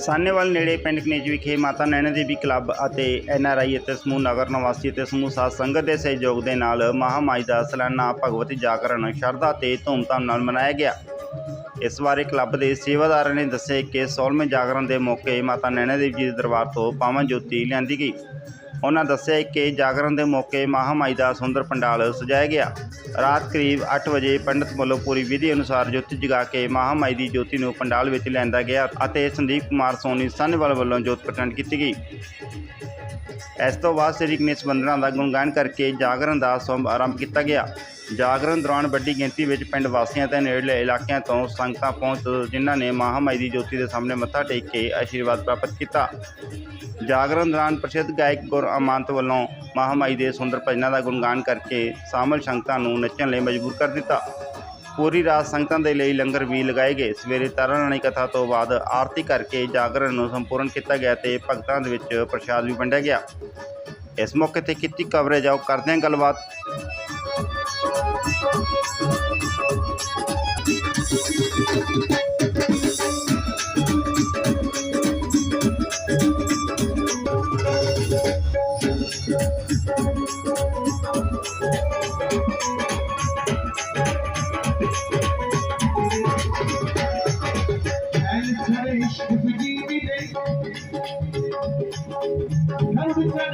ਸਾਨੇਵਾਲ ਨੇੜੇ ਪਿੰਡ ਕਨੇਜ ਵਿਖੇ ਮਾਤਾ ਨੈਣਾ ਦੇਵੀ ਕਲੱਬ ਅਤੇ ਐਨਆਰਆਈ ਅਤੇ ਸਮੂਹ ਨਗਰ ਨਿਵਾਸੀ ਅਤੇ ਸਮੂਹ ਸਾਧ ਸੰਗਤ ਦੇ ਸਹਿਯੋਗ ਦੇ ਨਾਲ ਮਹਾਮਾਈ ਦਾ ਸਾਲਾਨਾ ਭਗਵਤੀ ਜਾਗਰਣ, ਸ਼ਰਧਾ ਤੇ ਧੂਮਧਾਮ ਨਾਲ ਮਨਾਇਆ ਗਿਆ। ਇਸ ਬਾਰੇ ਕਲੱਬ ਦੇ ਸੇਵਾਦਾਰਾਂ ਨੇ ਦੱਸਿਆ ਕਿ 16ਵੇਂ ਜਾਗਰਣ ਦੇ ਮੌਕੇ ਮਾਤਾ ਨੈਣਾ ਦੇਵੀ ਜੀ ਦੇ ਦਰਬਾਰ ਤੋਂ ਪਾਵਨ ਜੋਤੀ ਲਿਆਂਦੀ ਗਈ। ਉਹਨਾਂ ਦੱਸਿਆ ਕਿ ਜਾਗਰਣ ਦੇ ਮੌਕੇ ਮਹਾਮਾਈ ਦਾ ਸੁੰਦਰ ਪੰਡਾਲ ਸਜਾਇਆ ਗਿਆ। ਰਾਤ ਕਰੀਬ 8 ਵਜੇ ਪੰਡਤ ਵੱਲੋਂ ਪੂਰੀ ਵਿਧੀ ਅਨੁਸਾਰ ਜੋਤੀ ਜਗਾ ਕੇ ਮਹਾਮਾਈ ਦੀ ਜੋਤੀ ਨੂੰ ਪੰਡਾਲ ਵਿੱਚ ਲਿਆਂਦਾ ਗਿਆ ਅਤੇ ਸੰਦੀਪ ਕੁਮਾਰ ਸੋਨੀ ਸੰਨਵਾਲ ਵੱਲੋਂ ਜੋਤ ਪ੍ਰਗਟ ਕੀਤੀ ਗਈ। ਇਸ ਤੋਂ ਬਾਅਦ ਸ੍ਰੀ ਗਣੇਸ਼ ਬੰਦਨਾ ਦਾ ਗੁਣਗਾਨ ਕਰਕੇ ਜਾਗਰਣ ਦਾ ਸੋਮ ਆਰੰਭ ਕੀਤਾ ਗਿਆ। ਜਾਗਰਣ ਦੌਰਾਨ ਵੱਡੀ ਗਿਣਤੀ ਵਿੱਚ ਪਿੰਡ ਵਾਸੀਆਂ ਤੇ ਨੇੜਲੇ ਇਲਾਕਿਆਂ ਤੋਂ ਸੰਗਤਾਂ ਪਹੁੰਚ ਜਿਨ੍ਹਾਂ ਨੇ ਮਹਾਮਾਈ ਦੀ ਜੋਤੀ ਦੇ ਸਾਹਮਣੇ ਮੱਥਾ ਟੇਕ ਕੇ ਆਸ਼ੀਰਵਾਦ ਪ੍ਰਾਪਤ ਕੀਤਾ। ਜਾਗਰਣ ਦੌਰਾਨ ਪ੍ਰਸਿੱਧ ਗਾਇਕ ਗੁਰ ਅਮਾਨਤ ਵੱਲੋਂ ਮਹਾਮਾਈ ਦੇ ਸੁੰਦਰ ਭਜਨਾਂ ਦਾ ਗੁਣਗਾਨ ਕਰਕੇ ਸ਼ਾਮਲ ਸੰਗਤਾਂ ਨੂੰ ਨੱਚਣ ਲਈ ਮਜਬੂਰ ਕਰ ਦਿੱਤਾ। ਪੂਰੀ ਰਾਤ ਸੰਗਤਾਂ ਦੇ ਲਈ ਲੰਗਰ ਵੀ ਲਗਾਏ ਗਏ। ਸਵੇਰੇ ਤਾਰਾਨਾਣੀ ਕਥਾ ਤੋਂ ਬਾਅਦ ਆਰਤੀ ਕਰਕੇ ਜਾਗਰਣ ਨੂੰ ਸੰਪੂਰਨ ਕੀਤਾ ਗਿਆ ਤੇ ਭਗਤਾਂ ਦੇ ਵਿੱਚ ਪ੍ਰਸ਼ਾਦ ਵੀ ਵੰਡਿਆ ਗਿਆ। ਇਸ ਮੌਕੇ ਤੇ ਕੀਤੀ ਕਵਰੇਜ ਆਓ ਕਰਦੇ ਹਾਂ ਗੱਲਬਾਤ। And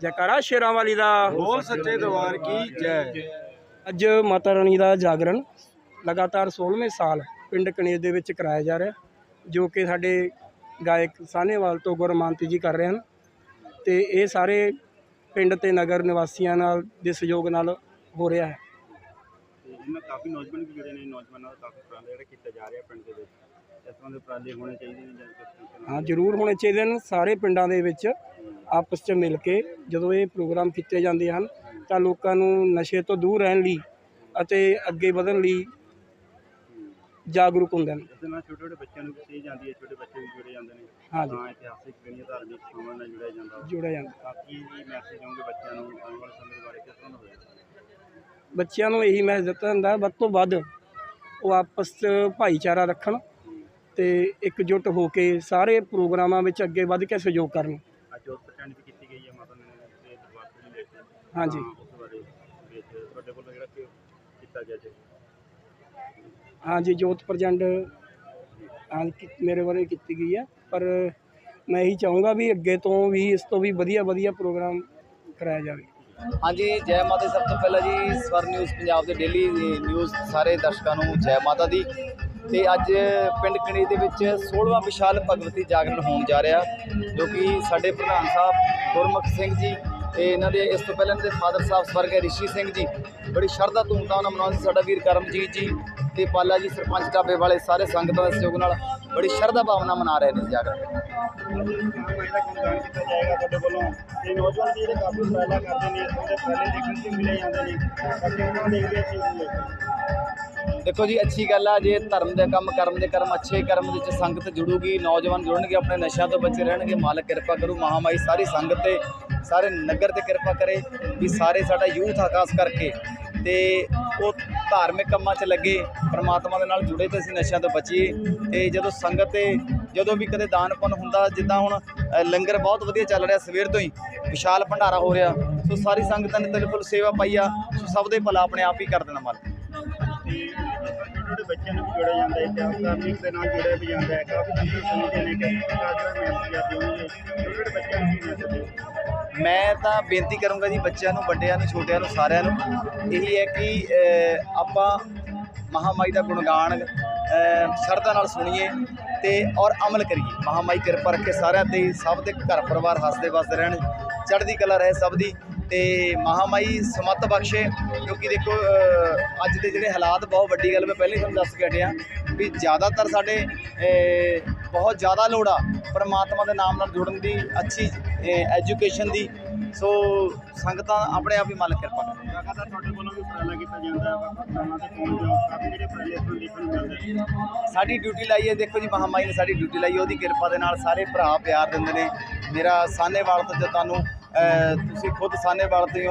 ਜੈਕਾਰਾ ਸ਼ੇਰਾਂ ਵਾਲੀ ਦਾ। ਬੋਲ ਸੱਚੇ ਦਰਬਾਰ ਕੀ ਜੈ। ਅੱਜ ਮਾਤਾ ਰਾਣੀ ਦਾ ਜਾਗਰਣ ਲਗਾਤਾਰ 16ਵੇਂ ਸਾਲ ਪਿੰਡ ਕਨੇਜ ਦੇ ਵਿੱਚ ਕਰਾਇਆ ਜਾ ਰਿਹਾ ਜੋ ਕਿ ਸਾਡੇ ਗਾਇਕ ਸਾਹਨੇਵਾਲ ਤੋਂ ਗੁਰਮਾਨਤੀ ਜੀ ਕਰ ਰਹੇ ਹਨ। ਤੇ ਇਹ ਸਾਰੇ ਪਿੰਡ ਤੇ ਨਗਰ ਨਿਵਾਸੀਆਂ ਨਾਲ ਦੇ ਸਹਿਯੋਗ ਨਾਲ ਹੋ ਰਿਹਾ ਹੈ। ਇਹਨਾਂ ਕਾਫੀ ਨੌਜਵਾਨ ਵੀ ਜਿਹੜੇ ਨੇ ਨੌਜਵਾਨਾਂ ਦਾ ਕਾਫੀ ਉਪਰਾਲਾ ਜਿਹੜਾ ਕੀਤਾ ਜਾ ਰਿਹਾ ਪਿੰਡ ਦੇ ਵਿੱਚ। ਇਸ ਤਰ੍ਹਾਂ ਦੇ ਉਪਰਾਲੇ ਹੋਣੇ ਚਾਹੀਦੇ ਨੇ ਜਾਂ ਹਾਂ ਜ਼ਰੂਰ ਹੋਣੇ ਚਾਹੀਦੇ ਹਨ ਸਾਰੇ ਪਿੰਡਾਂ ਦੇ ਵਿੱਚ ਆਪਸ 'ਚ ਮਿਲ ਕੇ ਜਦੋਂ ਇਹ ਪ੍ਰੋਗਰਾਮ ਕੀਤੇ ਜਾਂਦੇ ਹਨ ਤਾਂ ਲੋਕਾਂ ਨੂੰ ਨਸ਼ੇ ਤੋਂ ਦੂਰ ਰਹਿਣ ਲਈ ਅਤੇ ਅੱਗੇ ਵਧਣ ਲਈ ਜਾਗਰੂਕ ਹੁੰਦੇ ਹਨ ਇਸ ਨਾਲ ਛੋਟੇ ਛੋਟੇ ਬੱਚਿਆਂ ਨੂੰ ਵੀ ਜਾਂਦੀ ਹੈ ਛੋਟੇ ਬੱਚੇ ਵੀ ਜੁੜੇ ਜਾਂਦੇ ਨੇ। ਹਾਂਜੀ ਤਾਂ ਇਤਿਹਾਸਿਕ ਜਿਹੜੀਆਂ ਧਾਰਮਿਕ ਸਥਾਨਾਂ ਨਾਲ ਜੁੜਿਆ ਜਾਂਦਾ। ਜੁੜਿਆ ਜਾਂਦਾ। ਬਾਕੀ ਵੀ ਮੈਸੇਜ ਆਉਂਗੇ ਬੱਚਿਆਂ ਨੂੰ ਆਉਣ ਵਾਲੇ ਸਮੇਂ ਬਾਰੇ ਕਿਸ ਤਰ੍ਹਾਂ ਦਾ ਬੱਚਿਆਂ ਨੂੰ ਇਹੀ ਮੈਸੇਜ ਦਿੱਤਾ ਜਾਂਦਾ ਵੱਧ ਤੋਂ ਵੱਧ ਉਹ ਆਪਸ 'ਚ ਭਾਈਚਾਰਾ ਰੱਖਣ ਤੇ ਇਕਜੁੱਟ ਹੋ ਕੇ ਸਾਰੇ ਪ੍ਰੋਗਰਾਮਾਂ ਵਿੱਚ ਅੱਗੇ ਵੱਧ ਕੇ ਸਹਿਯੋਗ ਕਰਨ। ਅੱਜ ਜੋਤ ਪ੍ਰਚੰਡ ਵੀ ਕੀਤੀ ਗਈ ਹੈ ਮਾਤਾ ਨੈਣਾ ਦੇ ਦਰਬਾਰ ਤੋਂ ਲੈ ਕੇ ਹਾਂਜੀ। ਤਾਂ ਉਸ ਬਾਰੇ ਵਿੱਚ ਤੁਹਾਡੇ ਵੱਲੋਂ ਜਿਹੜਾ ਕਿ ਕੀਤਾ ਗਿਆ ਜੀ। ਹਾਂਜੀ ਜੋਤ ਪ੍ਰਜੰਡ ਮੇਰੇ ਵੱਲੋਂ ਕੀਤੀ ਗਈ ਹੈ ਪਰ ਮੈਂ ਇਹੀ ਚਾਹੂੰਗਾ ਵੀ ਅੱਗੇ ਤੋਂ ਵੀ ਇਸ ਤੋਂ ਵੀ ਵਧੀਆ ਵਧੀਆ ਪ੍ਰੋਗਰਾਮ ਕਰਾਇਆ ਜਾਵੇ। ਹਾਂਜੀ, ਜੈ ਮਾਤਾ ਸਭ ਤੋਂ ਪਹਿਲਾਂ ਜੀ, ਸਵਰ ਨਿਊਜ਼ ਪੰਜਾਬ ਦੇ ਡੇਲੀ ਨਿਊਜ਼ ਸਾਰੇ ਦਰਸ਼ਕਾਂ ਨੂੰ ਜੈ ਮਾਤਾ ਦੀ ਤੇ ਅੱਜ ਪਿੰਡ ਕਣੀ ਦੇ ਵਿੱਚ 16ਵਾਂ ਵਿਸ਼ਾਲ ਭਗਵਤੀ ਜਾਗਰਣ ਹੋਣ ਜਾ ਰਿਹਾ, ਜੋ ਕਿ ਸਾਡੇ ਪ੍ਰਧਾਨ ਸਾਹਿਬ ਗੁਰਮੁਖ ਸਿੰਘ ਜੀ ਤੇ ਇਹਨਾਂ ਦੇ, ਇਸ ਤੋਂ ਪਹਿਲਾਂ ਇਹਨਾਂ ਦੇ ਫਾਦਰ ਸਾਹਿਬ ਸਵਰਗੀ ਰਿਸ਼ੀ ਸਿੰਘ ਜੀ ਬੜੀ ਸ਼ਰਧਾ ਧੂਮਧਾਮ ਨਾਲ ਮਨਾਉਂਦੇ ਸੀ। ਸਾਡਾ ਵੀਰ ਕਰਮਜੀਤ ਜੀ ਤੇ ਪਾਲਾ ਜੀ, ਸਰਪੰਚ ਢਾਬੇ ਵਾਲੇ ਸਾਰੇ ਸੰਗਤਾਂ ਦੇ ਸਹਿਯੋਗ ਨਾਲ ਬੜੀ ਸ਼ਰਧਾ ਭਾਵਨਾ ਮਨਾ ਰਹੇ ਨੇ ਜਾਗਰ ਦੇਖੋ ਜੀ, ਅੱਛੀ ਗੱਲ ਆ, ਜੇ ਧਰਮ ਦੇ ਕੰਮ ਕਰਮ ਦੇ ਕਰਮ, ਅੱਛੇ ਕਰਮ ਦੇ ਵਿੱਚ ਸੰਗਤ ਜੁੜੂਗੀ, ਨੌਜਵਾਨ ਜੁੜਨਗੇ, ਆਪਣੇ ਨਸ਼ਿਆਂ ਤੋਂ ਬਚੇ ਰਹਿਣਗੇ, ਮਾਲਕ ਕਿਰਪਾ ਕਰੂ ਮਹਾਮਾਈ ਸਾਰੀ ਸੰਗਤ ਤੇ, ਸਾਰੇ ਨਗਰ ਤੇ ਕਿਰਪਾ ਕਰੇ ਵੀ ਸਾਰੇ ਸਾਡਾ ਯੂਥ ਆ, ਖਾਸ ਕਰਕੇ। ਤੇ ਉਹ ਧਾਰਮਿਕ ਕੰਮਾਂ 'ਚ ਲੱਗੇ, ਪ੍ਰਮਾਤਮਾ ਦੇ ਨਾਲ ਜੁੜੇ ਤੇ ਅਸੀਂ ਨਸ਼ਿਆਂ ਤੋਂ ਬਚੀਏ। ਤੇ ਜਦੋਂ ਸੰਗਤ ਤੇ ਜਦੋਂ ਵੀ ਕਦੇ ਦਾਨ ਪੁੰਨ ਹੁੰਦਾ, ਜਿੱਦਾਂ ਹੁਣ ਲੰਗਰ ਬਹੁਤ ਵਧੀਆ ਚੱਲ ਰਿਹਾ ਸਵੇਰ ਤੋਂ ਹੀ, ਵਿਸ਼ਾਲ ਭੰਡਾਰਾ ਹੋ ਰਿਹਾ। ਸੋ ਸਾਰੀ ਸੰਗਤਾਂ ਨੇ ਬਿਲਕੁਲ ਸੇਵਾ ਪਾਈ ਆ, ਸੋ ਸਭ ਦੇ ਭਲਾ ਆਪਣੇ ਆਪ ਹੀ ਕਰ ਦੇਣਾ ਮਾਲਕ ਛੋਟੇ ਬੱਚਿਆਂ ਨੂੰ ਜੋੜਿਆ ਜਾਂਦਾ ਹੈ ਇਤਿਹਾਸ ਧਾਰਮਿਕ ਦੇ ਨਾਲ ਜੁੜਿਆ ਵੀ ਜਾਂਦਾ ਹੈ ਕਾਫੀ ਚੀਜ਼ਾਂ ਸੁਣਦੇ ਨੇ ਕਿ ਪ੍ਰਕਾਰ ਦਾ ਮੈਸੇਜ ਆ ਛੋਟੇ ਬੱਚਿਆਂ ਨੂੰ ਕੀ ਮੈਸੇਜ ਮੈਂ ਤਾਂ ਬੇਨਤੀ ਕਰੂੰਗਾ ਜੀ ਬੱਚਿਆਂ ਨੂੰ, ਵੱਡਿਆਂ ਨੂੰ, ਛੋਟਿਆਂ ਨੂੰ, ਸਾਰਿਆਂ ਨੂੰ, ਇਹੀ ਹੈ ਕਿ ਆਪਾਂ ਮਹਾਮਾਈ ਦਾ ਗੁਣਗਾਨ ਸ਼ਰਧਾ ਨਾਲ ਸੁਣੀਏ ਤੇ ਔਰ ਅਮਲ ਕਰੀਏ। ਮਹਾਮਾਈ ਕਿਰਪਾ ਰੱਖੇ ਸਾਰਿਆਂ ਤੇ, ਸਭ ਦੇ ਘਰ ਪਰਿਵਾਰ ਹੱਸਦੇ ਵਸਦੇ ਰਹਿਣ, ਚੜ੍ਹਦੀ ਕਲਾ ਰਹੇ ਸਭ ਦੀ ਤੇ ਮਹਾਮਾਈ ਸਮਤ ਬਖਸ਼ੇ, ਕਿਉਂਕਿ ਦੇਖੋ ਅੱਜ ਦੇ ਜਿਹੜੇ ਹਾਲਾਤ ਬਹੁਤ ਵੱਡੀ ਗੱਲ ਮੈਂ ਪਹਿਲੇ ਹੀ ਤੁਹਾਨੂੰ ਦੱਸ ਕੇ ਹਟਿਆ ਵੀ ਜ਼ਿਆਦਾਤਰ ਸਾਡੇ ਬਹੁਤ ਜ਼ਿਆਦਾ ਲੋੜ ਆ ਪਰਮਾਤਮਾ ਦੇ ਨਾਮ ਨਾਲ ਜੁੜਨ ਦੀ ਅੱਛੀ ਐਜੂਕੇਸ਼ਨ ਦੀ। ਸੋ ਸੰਗਤਾਂ ਆਪਣੇ ਆਪ ਹੀ ਮਾਲਕ ਕਿਰਪਾ ਕਰੇ ਲਗਾਤਾਰ ਤੁਹਾਡੇ ਵੱਲੋਂ ਵੀ ਉਪਰਾਲਾ ਕੀਤਾ ਜਾਂਦਾ ਹੈ। ਵਕਤਾਂ ਤੇ ਪਹੁੰਚ ਜਾਓ ਕਾਫੀ ਜਿਹੜੇ ਉਪਰਾਲੇ ਇੱਥੋਂ ਦੇਖਣ ਨੂੰ ਮਿਲਦੇ ਨੇ। ਸਾਡੀ ਡਿਊਟੀ ਲਾਈ ਹੈ। ਦੇਖੋ ਜੀ ਮਹਾਮਾਈ ਨੇ ਸਾਡੀ ਡਿਊਟੀ ਲਾਈ ਹੈ। ਉਹਦੀ ਕਿਰਪਾ ਦੇ ਨਾਲ ਸਾਰੇ ਭਰਾ ਪਿਆਰ ਦਿੰਦੇ ਨੇ। ਮੇਰਾ ਸਾਹਨੇਵਾਲ ਤੋਂ ਤੁਹਾਨੂੰ ਤੁਸੀਂ ਖੁਦ ਸਾਹਨੇਵਾਲ ਤੋਂ ਹੀ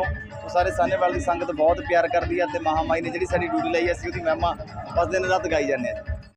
ਸਾਰੇ ਸਾਹਨੇਵਾਲ ਦੀ ਸੰਗਤ ਬਹੁਤ ਪਿਆਰ ਕਰਦੀ ਹੈ ਤੇ ਮਹਾਮਾਈ ਨੇ ਜਿਹੜੀ ਸਾਡੀ ਡਿਊਟੀ ਲਾਈ ਹੈ ਅਸੀਂ ਉਹਦੀ ਮਹਿਮਾ ਬਸ ਦਿਨ ਰਾਤ ਗਾਈ ਜਾਂਦੇ ਹਾਂ।